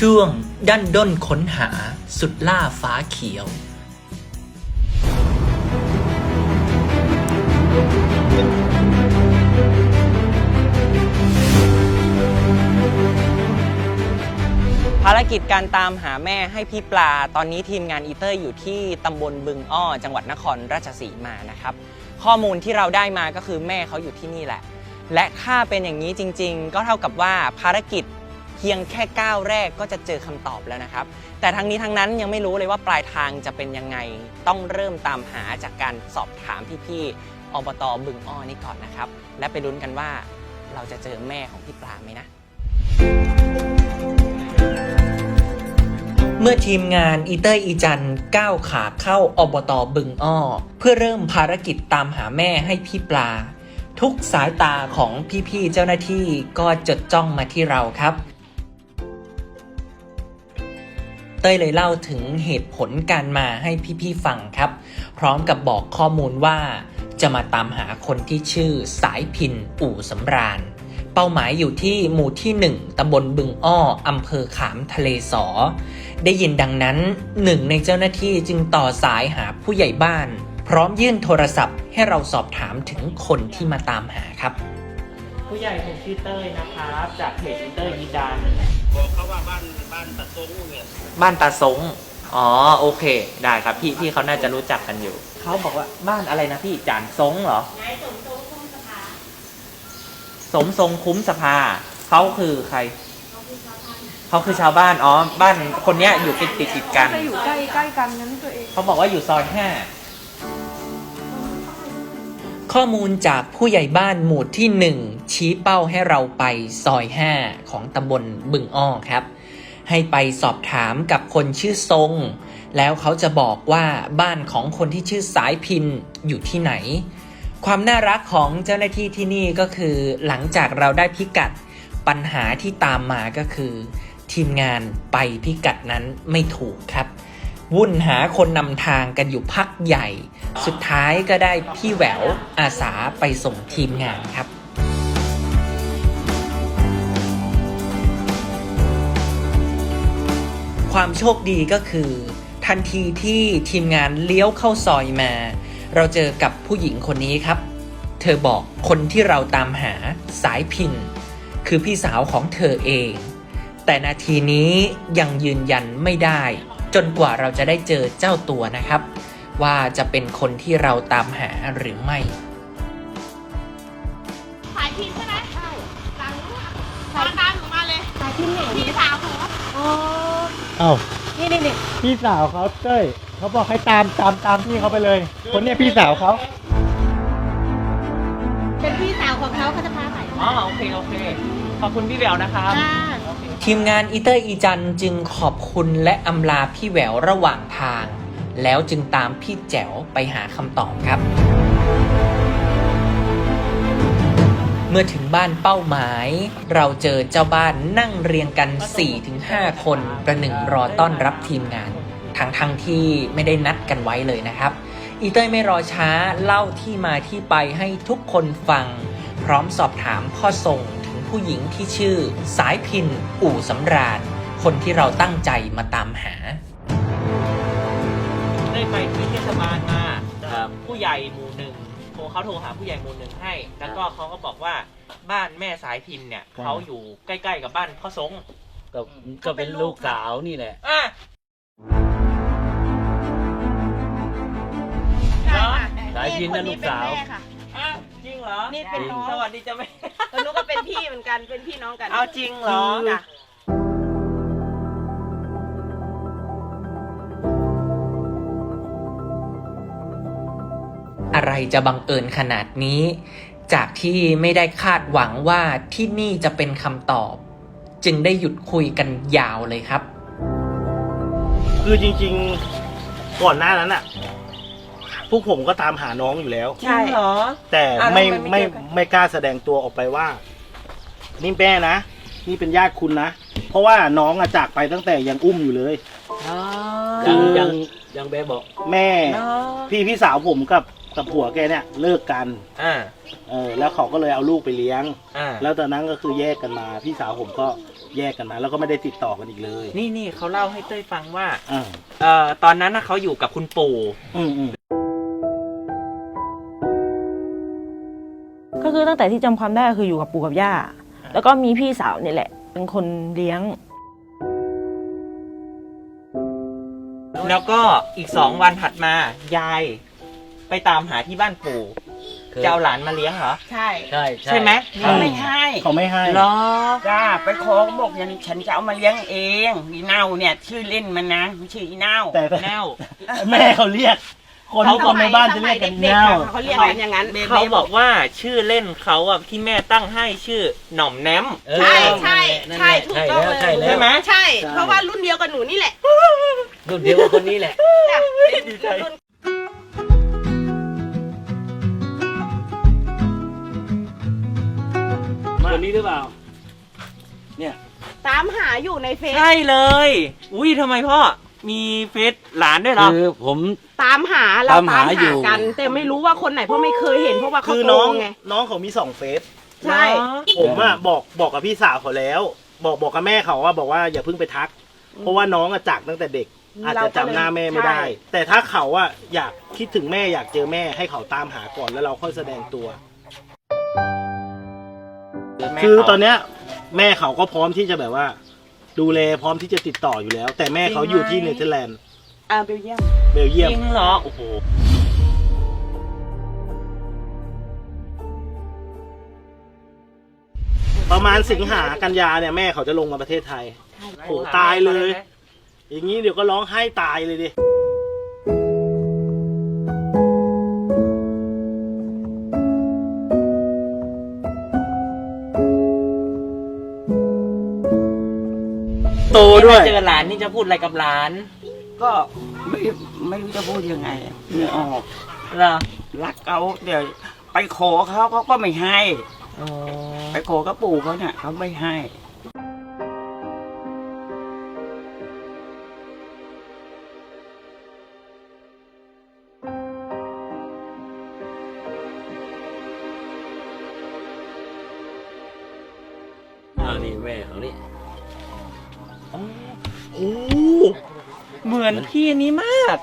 ช่วงดันด้นค้นหาสุดล่าฟ้าเขียว ภารกิจการตามหาแม่ให้พี่ปลา ตอนนี้ทีมงานอีเตอร์อยู่ที่ตำบลบึงอ้อ จังหวัดนครราชสีมานะครับ ข้อมูลที่เราได้มาก็คือแม่เขาอยู่ที่นี่แหละ และถ้าเป็นอย่างนี้จริง ๆ ก็เท่ากับว่าภารกิจ เพียงแค่ก้าวแรกก็จะเจอคำตอบแล้วนะครับ แต่ทั้งนี้ทั้งนั้นยังไม่รู้เลยว่าปลายทางจะเป็นยังไง ต้องเริ่มตามหาจากการสอบถามพี่ๆอบตบึงอ้อนี่ก่อนนะครับ และไปลุ้นกันว่าเราจะเจอแม่ของพี่ปลาไหมนะ เมื่อทีมงานอีเตอร์อีจันก้าวขาเข้าอบตบึงอ้อ เพื่อเริ่มภารกิจตามหาแม่ให้พี่ปลาทุกสายตาของพี่ๆ เจ้าหน้าที่ก็จดจ้องมาที่เราครับ เต้ยเลยเล่าถึงเหตุผลการมาให้พี่ๆฟังครับ พร้อมกับบอกข้อมูลว่า จะมาตามหาคนที่ชื่อสายพินอู่สำราญ เป้าหมายอยู่ที่หมู่ที่ 1ตำบลบึงอ้ออำเภอขามทะเลสอ ได้ยินดังนั้นหนึ่งในเจ้าหน้าที่จึงต่อสายหาผู้ใหญ่บ้าน พร้อมยื่นโทรศัพท์ให้เราสอบถามถึงคนที่มาตามหาครับ ผู้ใหญ่ผมชื่อเต้ยนะครับ จากเพจเต้ยอีจัน บอกเขาว่าบ้านบ้านตะซงเนี่ยบ้านตาสง อ๋อโอเค ได้ครับพี่พี่เขาน่าจะรู้จักกันอยู่ เขาบอกว่าบ้านอะไรนะพี่จานสงเหรอสมทรงคุ้มสภา เขาคือใครเขาคือชาวบ้าน อ๋อ บ้านคนเนี้ยอยู่ติดติดติดกันจะอยู่ใกล้ใกล้กันนั้นตัวเอง เขาบอกว่าอยู่ซอยห้า ข้อมูลจากผู้ใหญ่บ้านหมู่ที่หนึ่งชี้เป้าให้เราไปซอยห้าของตำบลบึงอ้อครับ ให้ไปสอบถามกับคนชื่อทรง แล้วเขาจะบอกว่าบ้านของคนที่ชื่อสายพินอยู่ที่ไหน ความน่ารักของเจ้าหน้าที่ที่นี่ก็คือหลังจากเราได้พิกัดปัญหาที่ตามมาก็คือ ทีมงานไปพิกัดนั้นไม่ถูกครับ วุ่นหาคนนำทางกันอยู่พักใหญ่ สุดท้ายก็ได้พี่แหววอาสาไปส่งทีมงานครับความโชคดีก็คือ ทันทีที่ทีมงานเลี้ยวเข้าซอยมา เราเจอกับผู้หญิงคนนี้ครับ เธอบอกคนที่เราตามหาสายพิน คือพี่สาวของเธอเอง แต่นาทีนี้ยังยืนยันไม่ได้ จนกว่าเราจะได้เจอเจ้าตัวนะครับ ว่าจะเป็นคนที่เราตามหาหรือไม่สายพินใช่ไหมใช่ตามนู้นอะตามตามหนูมาเลยสายพินไหนพี่สาวหนูอ๋อเอ้านี่นี่นี่พี่สาวเขาเต้ยเขาบอกให้ตามตามตามพี่เขาไปเลย คนเนี้ยพี่สาวเขาเป็นพี่สาวของเขาเขาจะพาไปอ๋อโอเคโอเค ขอบคุณพี่แหววนะครับอ่า ทีมงานอีเตอร์อีจันจึงขอบคุณและอำลาพี่แหววระหว่างทาง แล้วจึงตามพี่แจ๋วไปหาคำตอบครับ เมื่อถึงบ้านเป้าหมาย เราเจอเจ้าบ้านนั่งเรียงกัน 4-5 คนประหนึ่งรอต้อนรับทีมงานทั้งทั้งที่ไม่ได้นัดกันไว้เลยนะครับ อีเต้ยไม่รอช้าเล่าที่มาที่ไปให้ทุกคนฟัง พร้อมสอบถามข้อส่ง ผู้หญิงที่ชื่อ สายพิน อู่สำราญ คนที่เราตั้งใจมาตามหา ได้ไปที่เทศบาลมาผู้ใหญ่หมู่หนึ่งโทรเขาโทรหาผู้ใหญ่หมู่หนึ่งให้ แล้วก็เขาก็บอกว่าบ้านแม่สายพินเนี่ยเขาอยู่ใกล้ๆกับบ้านพ่อสงก็ก็เป็นลูกสาวนี่แหละ อะ ใช่ค่ะสายพินน่ะลูกสาวคนนี้เป็นแม่ค่ะอะจริง เหรอ นี่เป็นน้องสวัสดีจ้ะแม่แล้วหนูก็เป็นพี่เหมือนกัน เป็นพี่น้องกันเอาจริงเหรอจ้ะอะไรจะบังเอิญขนาดนี้ จากที่ไม่ได้คาดหวังว่าที่นี่จะเป็นคำตอบ จึงได้หยุดคุยกันยาวเลยครับ คือจริง ๆ ก่อนหน้านั้นอะพ วกผมก็ตามหาน้องอยู่แล้วจริงเหรอ แต่อะแล้วไม่ทำไมไม่ไม่เจอกัน ไม่กล้าแสดงตัวออกไปว่า นี่แม่นะ นี่เป็นญาติคุณนะ เพราะว่าน้องอะจากไปตั้งแต่ยังอุ้มอยู่เลยยังคือยังยังแบบบอกแม่ เนอะพี่พี่สาวผมกับกับผัวแกเนี่ยเลิกกัน อ่าเออแล้วเขาก็เลยเอาลูกไปเลี้ยง อ่าแล้วตอนนั้นก็คือแยกกันมา พี่สาวผมก็แยกกันมา แล้วก็ไม่ได้ติดต่อกันอีกเลยนี่นี่เขาเล่าให้เต้ยฟังว่า อ่าเอ่อตอนนั้นน่ะเขาอยู่กับคุณปู่ อืมอืม คือตั้งแต่ที่จำความได้ก็คืออยู่กับปู่กับย่า แล้วก็มีพี่สาวนี่แหละ เป็นคนเลี้ยง แล้วก็อีกสองวันถัดมายาย ไปตามหาที่บ้านปู่จะเอาหลานมาเลี้ยงเหรอ ใช่ใช่ใช่ไหมเขาไม่ให้เขาไม่ให้ เหรอ จ้าไปขอเขาบอกอย่างนี้ฉันจะเอามาเลี้ยงเองอีเน่าเนี่ย ชื่อเล่นมันนะมันชื่ออีเน่าแต่แนว แม่เขาเรียก คนทุกคนในบ้านจะเรียกกันเด็กเน่าๆอะเขาเรียกกันอย่างนั้นเขาบอกว่าชื่อเล่นเขาอะที่แม่ตั้งให้ชื่อหน่อมแนมเออใช่ใช่นั่นใช่แหละถูกต้องเลยใช่แล้วใช่ไหมใช่ เพราะว่ารุ่นเดียวกับหนูนี่แหละ รุ่นเดียวกับคนนี้แหละจ้ะดีใจรุ่นคนนี้หรือเปล่า เนี่ย ตามหาอยู่ในเฟซใช่เลย อุ้ยทำไมพ่อ มีเฟซหลานด้วยเหรอ คือผม ตามหาเราตามตาหามอยู่หากัน แต่ไม่รู้ว่าคนไหนเพราะไม่เคยเห็นเพราะว่าเขาคือโตน้องไง น้องเขามีสองเฟซใช่ ผมอะบอกบอกกับพี่สาวเขาแล้ว บอกบอกกับแม่เขาว่าบอกว่าอย่าเพิ่งไปทัก เพราะว่าน้องอะจากตั้งแต่เด็ก อาจจะจำหน้าแม่ไม่ได้แต่ถ้าเขาอะอยากคิดถึงแม่อยากเจอแม่ให้เขาตามหาก่อนแล้วเราค่อยแสดงตัว คือตอนเนี้ยแม่เขาก็พร้อมที่จะแบบว่า ดูแลพร้อมที่จะติดต่ออยู่แล้ว แต่แม่เขาอยู่ที่เนเธอร์แลนด์อ่าเบลเยียมเบลจเยียมริงเหรอโอ้โหประมาณสิงหากันยาเนี่ยแม่เขาจะลงมาประเทศไทยโอ้ตายเลย อย่างนี้เดี๋ยวก็ร้องไห้ตายเลยดิ ด้วยเจอหลานนี่จะพูดอะไรกับหลานก็ไม่ไม่รู้จะพูดยังไงไม่ออกเหรอรักเขาเดี๋ยวไปขอเขาเขาก็ไม่ให้ อ๋อไปขอกับปู่เขาเนี่ยเขาไม่ให้ พี่อันนี้มาก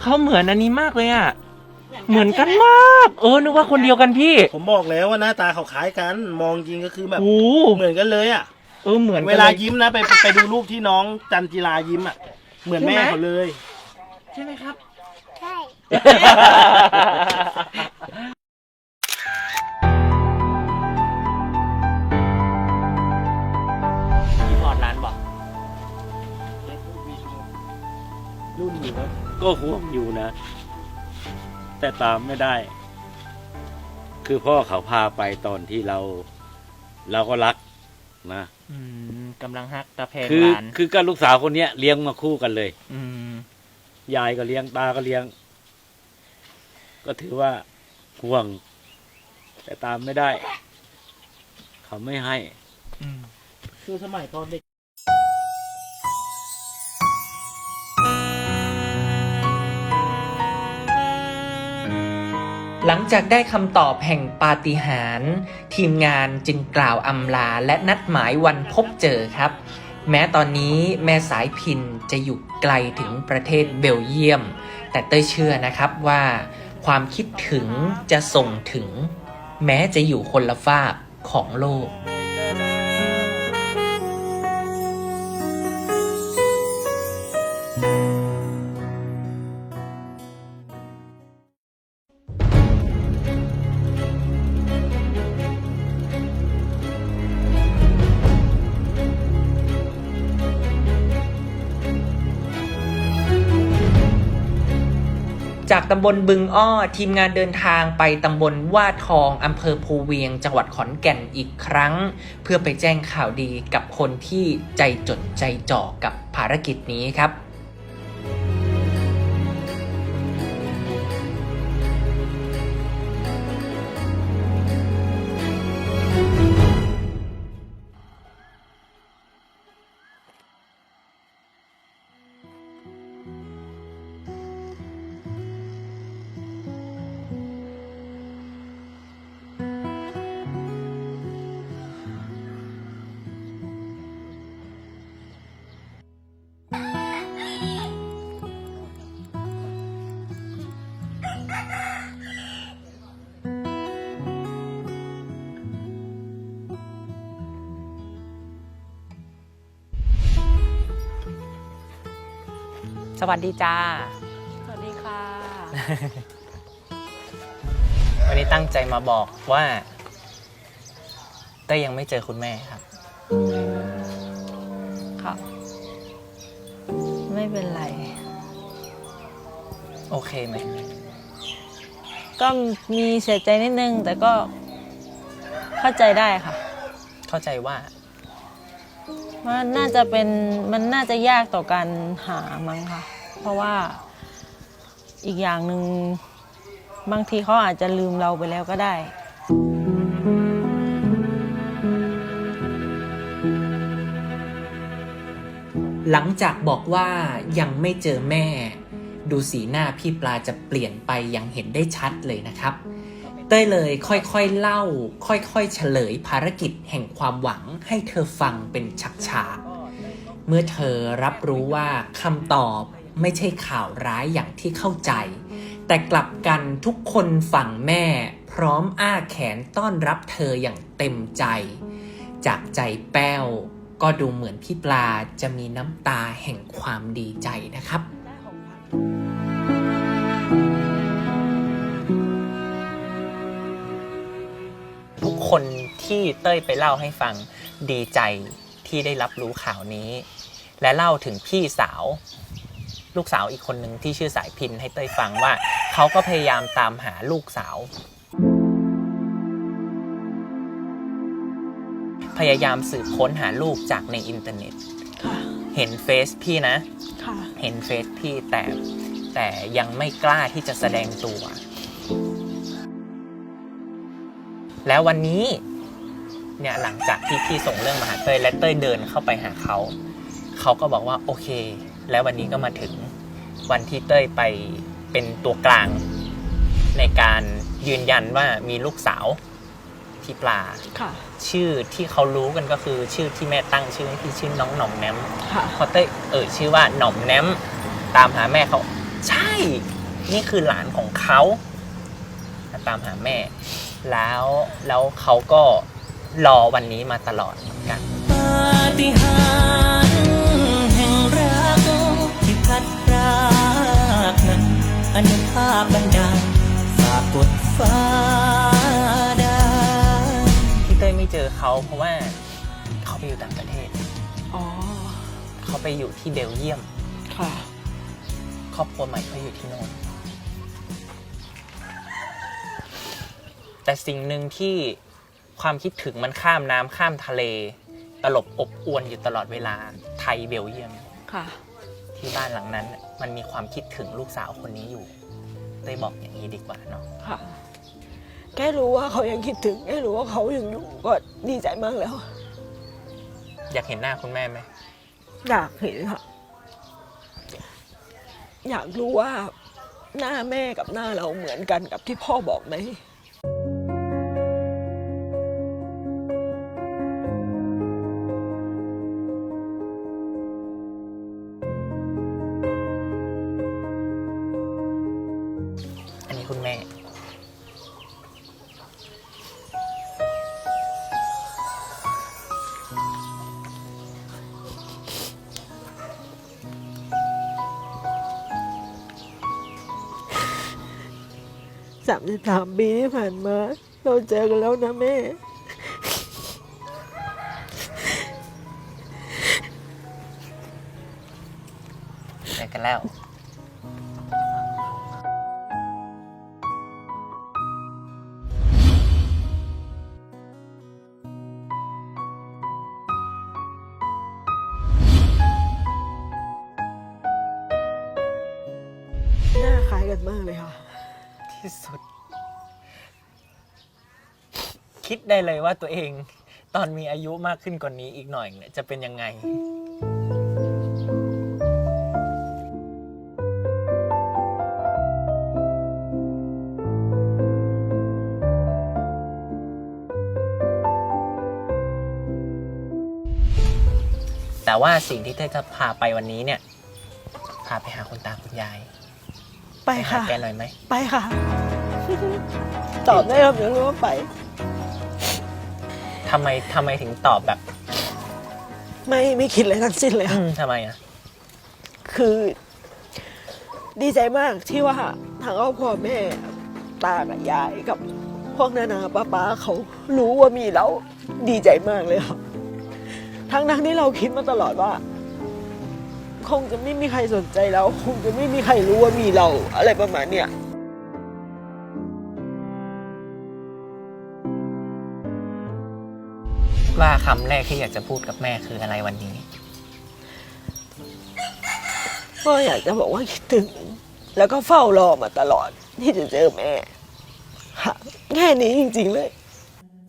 เขาเหมือนอันนี้มากเลยอะ เหมือนกันมาก เออ นึกว่าคนเดียวกันพี่ ผมบอกแล้วว่าหน้าตาเขาคล้ายกัน มองจริงก็คือแบบ โอ้เหมือนกันเลยอะ เออ เหมือนกันเวลายิ้มนะไปไปไปดูรูปที่น้องจันจิลายิ้มอะ เหมือนแม่เขาเลย ใช่ไหมครับ ใช่ อยู่นะก็ห่วงอยู่นะ แต่ตามไม่ได้ คือพ่อเขาพาไปตอนที่เรา เราก็รักนะอืมกำลังฮักตะเพงคือ หลานคือกับลูกสาวคนเนี้ยเลี้ยงมาคู่กันเลย อืมยายก็เลี้ยงตาก็เลี้ยง ก็ถือว่าห่วง แต่ตามไม่ได้ เขาไม่ให้ อืม คือสมัยตอนเด็ก หลังจากได้คำตอบแห่งปาฏิหาริย์ทีมงานจึงกล่าวอำลาและนัดหมายวันพบเจอครับ แม้ตอนนี้แม่สายพินจะอยู่ไกลถึงประเทศเบลเยียม แต่เต้ยเชื่อนะครับว่าความคิดถึงจะส่งถึง แม้จะอยู่คนละฟากของโลก ตำบลบึงอ้อ ทีมงานเดินทางไปตำบลว่าทองอำเภอภูเวียง จังหวัดขอนแก่นอีกครั้ง เพื่อไปแจ้งข่าวดีกับคนที่ใจจดใจจ่อกับภารกิจนี้ครับ สวัสดีจ้า สวัสดีค่ะ วันนี้ตั้งใจมาบอกว่าเต้ยยังไม่เจอคุณแม่ครับ ค่ะ ไม่เป็นไร โอเคไหมก็มีเสียใจนิดนึง แต่ก็เข้าใจได้ค่ะ เข้าใจว่า ว่าน่าจะเป็นมันน่าจะยากต่อการหามั้งค่ะ เพราะว่าอีกอย่างหนึ่งบางทีเขาอาจจะลืมเราไปแล้วก็ได้ หลังจากบอกว่ายังไม่เจอแม่ ดูสีหน้าพี่ปลาจะเปลี่ยนไปอย่างเห็นได้ชัดเลยนะครับ เต้ยเลยค่อยๆเล่า ค่อยๆเฉลยภารกิจแห่งความหวังให้เธอฟังเป็นฉากๆ เมื่อเธอรับรู้ว่าคำตอบไม่ใช่ข่าวร้ายอย่างที่เข้าใจ แต่กลับกันทุกคนฝั่งแม่ พร้อมอ้าแขนต้อนรับเธออย่างเต็มใจ จากใจแป้ว ก็ดูเหมือนพี่ปลาจะมีน้ำตาแห่งความดีใจนะครับทุก ที่เต้ยไปเล่าให้ฟังดีใจที่ได้รับรู้ข่าวนี้ และเล่าถึงพี่สาว ลูกสาวอีกคนหนึ่งที่ชื่อสายพินให้เต้ยฟังว่า เขาก็พยายามตามหาลูกสาว พยายามสืบค้นหาลูกจากในอินเทอร์เน็ต ค่ะ เห็นเฟซพี่นะ ค่ะ เห็นเฟซพี่แต่แต่ยังไม่กล้าที่จะแสดงตัว แล้ววันนี้ เนี่ยหลังจากที่พี่ส่งเรื่องมาหาเต้ยและเต้ยเดินเข้าไปหาเขา เขาก็บอกว่าโอเค แล้ววันนี้ก็มาถึงวันที่เต้ยไปเป็นตัวกลาง ในการยืนยันว่ามีลูกสาวที่ปลาค่ะชื่อที่เขารู้กันก็คือชื่อที่แม่ตั้งชื่อให้พี่ชื่อน้องหน่อมแนมค่ะพอเต้ยเอ่ยชื่อว่าหน่อมแนมตามหาแม่เขา ใช่ นี่คือหลานของเขาตามหาแม่ แล้วแล้วเขาก็ รอวันนี้มาตลอดเหมือนกัน ปาฏิหาริย์แห่งรักที่พัดพรากนั้นอนุภาพบันดาลฝากกดฟ้าได้ที่เต้ยไม่เจอเขาเพราะว่าเขาไปอยู่ต่างประเทศ อ๋อ เขาไปอยู่ที่เบลเยียม ค่ะ ครอบครัวใหม่เขาอยู่ที่โน่นแต่สิ่งหนึ่งที่ ความคิดถึงมันข้ามน้ำข้ามทะเล ตลบอบอวนอยู่ตลอดเวลาไทยเบลเยียม ค่ะ ที่บ้านหลังนั้นน่ะมันมีความคิดถึงลูกสาวคนนี้อยู่ได้ยบอกอย่างนี้ดีกว่าเนาะค่ะ แค่รู้ว่าเขายังคิดถึง แค่รู้ว่าเขายังอยู่ก็ดีใจมากแล้ว อยากเห็นหน้าคุณแม่ไหมอยากเห็นค่ะ อยากรู้ว่าหน้าแม่กับหน้าเราเหมือนกันกับที่พ่อบอกไหม คุณแม่ สามสิบสามปีที่ผ่านมา เราเจอกันแล้วนะแม่ กันมากเลยค่ะ ที่สุด คิดได้เลยว่าตัวเอง ตอนมีอายุมากขึ้นกว่านี้อีกหน่อยเนี่ยจะเป็นยังไง แต่ว่าสิ่งที่เต้จะพาไปวันนี้เนี่ย พาไปหาคุณตาคุณยาย ไปไปหาค่ะแกหน่อยไหมไปค่ะ ตอบได้ครับยังรู้ว่าไป ทำไมทำไมถึงตอบแบบไม่ไม่คิดอะไรทั้งสิ้นเลยอืค่ะมทำไมอะคือดีใจมากที่ว่าทางครอบครัวแม่ตากับยายกับพวกนานาป้าป้าเขารู้ว่ามีเราดีใจมากเลยค่ะทั้งทั้งๆที่เราคิดมาตลอดว่า คงจะไม่มีใครสนใจเราคงจะไม่มีใครรู้ว่ามีเราอะไรประมาณเนี้ยว่าคำแรกที่อยากจะพูดกับแม่คืออะไรวันนี้ ก็อยากจะบอกว่าคิดถึง แล้วก็เฝ้ารอมาตลอด ที่จะเจอแม่ค่ะแค่นี้จริง ๆ เลย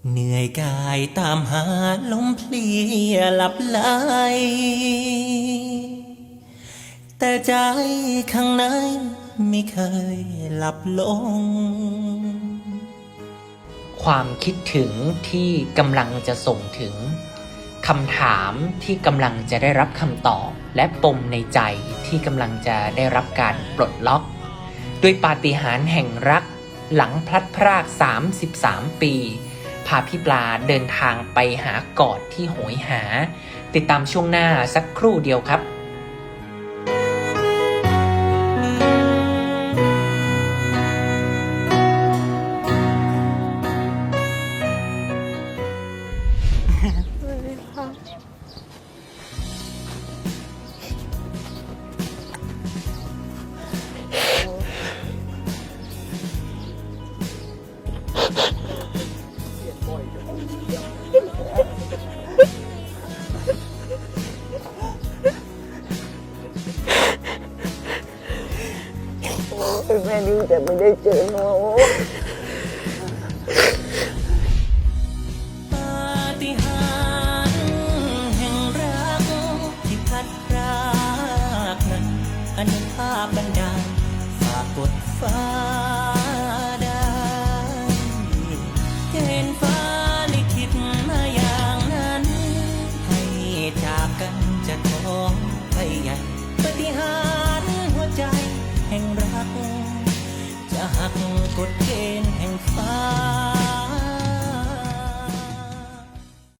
เหนื่อยกายตามหาลมเพลียหลับไหล แต่ใจข้างในไม่เคยหลับลง ความคิดถึงที่กำลังจะส่งถึงคำถามที่กำลังจะได้รับคำตอบ และปมในใจที่กำลังจะได้รับการปลดล็อก ด้วยปาฏิหาริย์แห่งรักหลังพลัดพราก 33 ปี พาพี่ปลาเดินทางไปหากอดที่โหยหา ติดตามช่วงหน้าสักครู่เดียวครับ แม่ดีแ